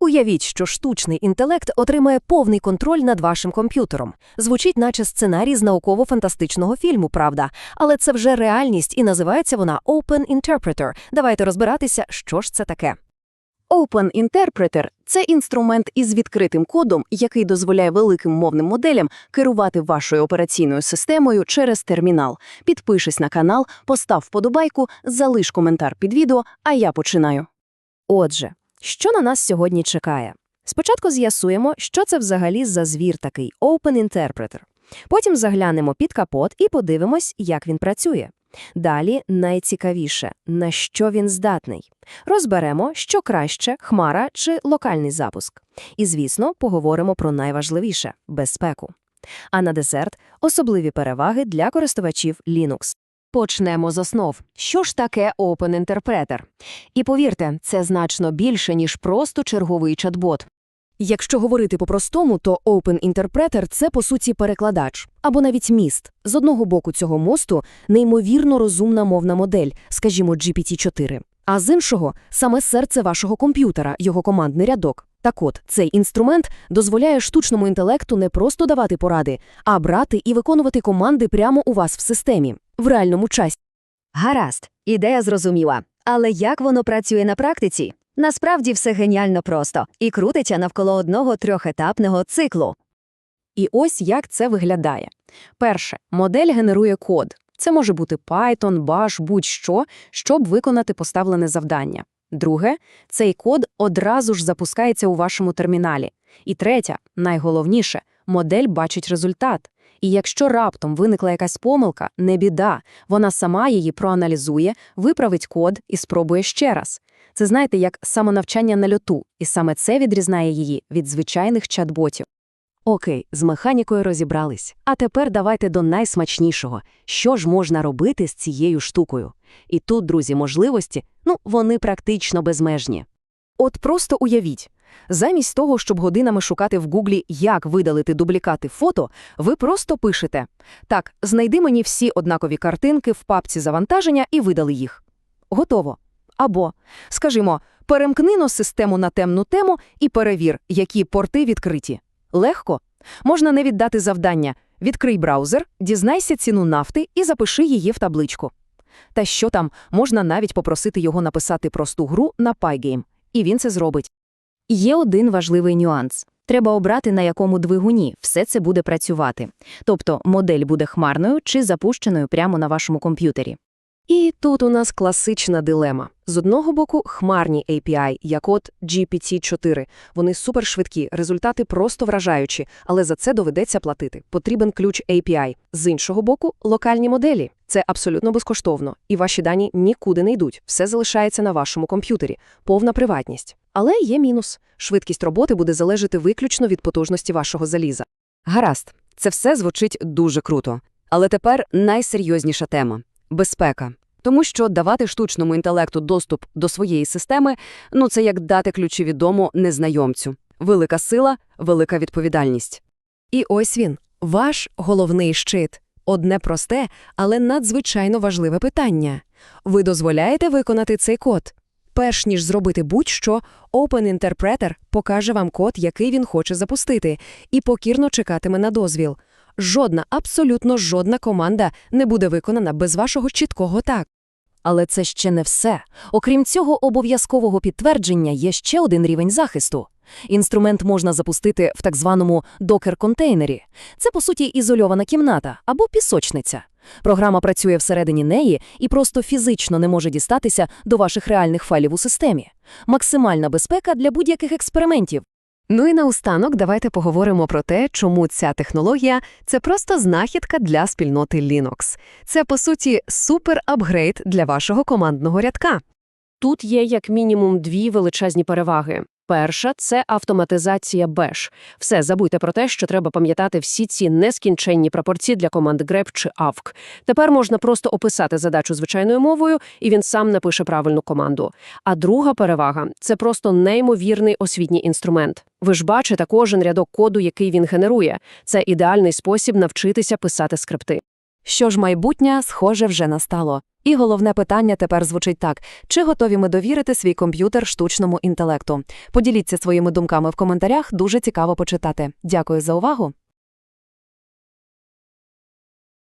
Уявіть, що штучний інтелект отримає повний контроль над вашим комп'ютером. Звучить, наче сценарій з науково-фантастичного фільму, правда, але це вже реальність і називається вона Open Interpreter. Давайте розбиратися, що ж це таке. Open Interpreter – це інструмент із відкритим кодом, який дозволяє великим мовним моделям керувати вашою операційною системою через термінал. Підпишись на канал, постав вподобайку, залиш коментар під відео, а я починаю. Отже, що на нас сьогодні чекає? Спочатку з'ясуємо, що це взагалі за звір такий Open Interpreter. Потім заглянемо під капот і подивимось, як він працює. Далі найцікавіше, на що він здатний. Розберемо, що краще – хмара чи локальний запуск. І, звісно, поговоримо про найважливіше – безпеку. А на десерт – особливі переваги для користувачів Linux. Почнемо з основ. Що ж таке Open Interpreter? І повірте, це значно більше, ніж просто черговий чат-бот. Якщо говорити по-простому, то Open Interpreter – це, по суті, перекладач, або навіть міст. З одного боку цього мосту – неймовірно розумна мовна модель, скажімо, GPT-4. А з іншого – саме серце вашого комп'ютера, його командний рядок. Так от, цей інструмент дозволяє штучному інтелекту не просто давати поради, а брати і виконувати команди прямо у вас в системі, в реальному часі. Гаразд, ідея зрозуміла. Але як воно працює на практиці? Насправді все геніально просто і крутиться навколо одного трьохетапного циклу. І ось як це виглядає. Перше, модель генерує код. Це може бути Python, Bash, будь-що, щоб виконати поставлене завдання. Друге, цей код одразу ж запускається у вашому терміналі. І третє, найголовніше, модель бачить результат. І якщо раптом виникла якась помилка, не біда, вона сама її проаналізує, виправить код і спробує ще раз. Це знаєте, як самонавчання на льоту, і саме це відрізняє її від звичайних чат-ботів. Окей, з механікою розібрались. А тепер давайте до найсмачнішого. Що ж можна робити з цією штукою? І тут, друзі, можливості, ну, вони практично безмежні. От просто уявіть. Замість того, щоб годинами шукати в Гуглі, як видалити дублікати фото, ви просто пишете «Так, знайди мені всі однакові картинки в папці завантаження і видали їх». Готово. Або, скажімо, перемкни но систему на темну тему і перевір, які порти відкриті. Легко. Можна не віддати завдання. Відкрий браузер, дізнайся ціну нафти і запиши її в табличку. Та що там, можна навіть попросити його написати просту гру на Pygame. І він це зробить. Є один важливий нюанс. Треба обрати, на якому двигуні все це буде працювати. Тобто модель буде хмарною чи запущеною прямо на вашому комп'ютері. І тут у нас класична дилема. З одного боку, хмарні API, як от GPT-4. Вони супершвидкі, результати просто вражаючі, але за це доведеться платити. Потрібен ключ API. З іншого боку, локальні моделі. Це абсолютно безкоштовно, і ваші дані нікуди не йдуть. Все залишається на вашому комп'ютері. Повна приватність. Але є мінус. Швидкість роботи буде залежати виключно від потужності вашого заліза. Гаразд, це все звучить дуже круто. Але тепер найсерйозніша тема безпека. Тому що давати штучному інтелекту доступ до своєї системи ну це як дати ключі від дому незнайомцю. Велика сила, велика відповідальність. І ось він, ваш головний щит. Одне просте, але надзвичайно важливе питання. Ви дозволяєте виконати цей код? Перш ніж зробити будь-що, Open Interpreter покаже вам код, який він хоче запустити, і покірно чекатиме на дозвіл. Жодна, абсолютно жодна команда не буде виконана без вашого чіткого так. Але це ще не все. Окрім цього обов'язкового підтвердження є ще один рівень захисту. Інструмент можна запустити в так званому докер-контейнері. Це, по суті, ізольована кімната або пісочниця. Програма працює всередині неї і просто фізично не може дістатися до ваших реальних файлів у системі. Максимальна безпека для будь-яких експериментів. Ну і наостанок давайте поговоримо про те, чому ця технологія – це просто знахідка для спільноти Linux. Це, по суті, супер-апгрейд для вашого командного рядка. Тут є як мінімум дві величезні переваги. Перша це автоматизація Bash. Все, забудьте про те, що треба пам'ятати всі ці нескінченні пропорції для команд grep чи avk. Тепер можна просто описати задачу звичайною мовою, і він сам напише правильну команду. А друга перевага це просто неймовірний освітній інструмент. Ви ж бачите кожен рядок коду, який він генерує. Це ідеальний спосіб навчитися писати скрипти. Що ж майбутнє, схоже, вже настало. І головне питання тепер звучить так: чи готові ми довірити свій комп'ютер штучному інтелекту? Поділіться своїми думками в коментарях, дуже цікаво почитати. Дякую за увагу.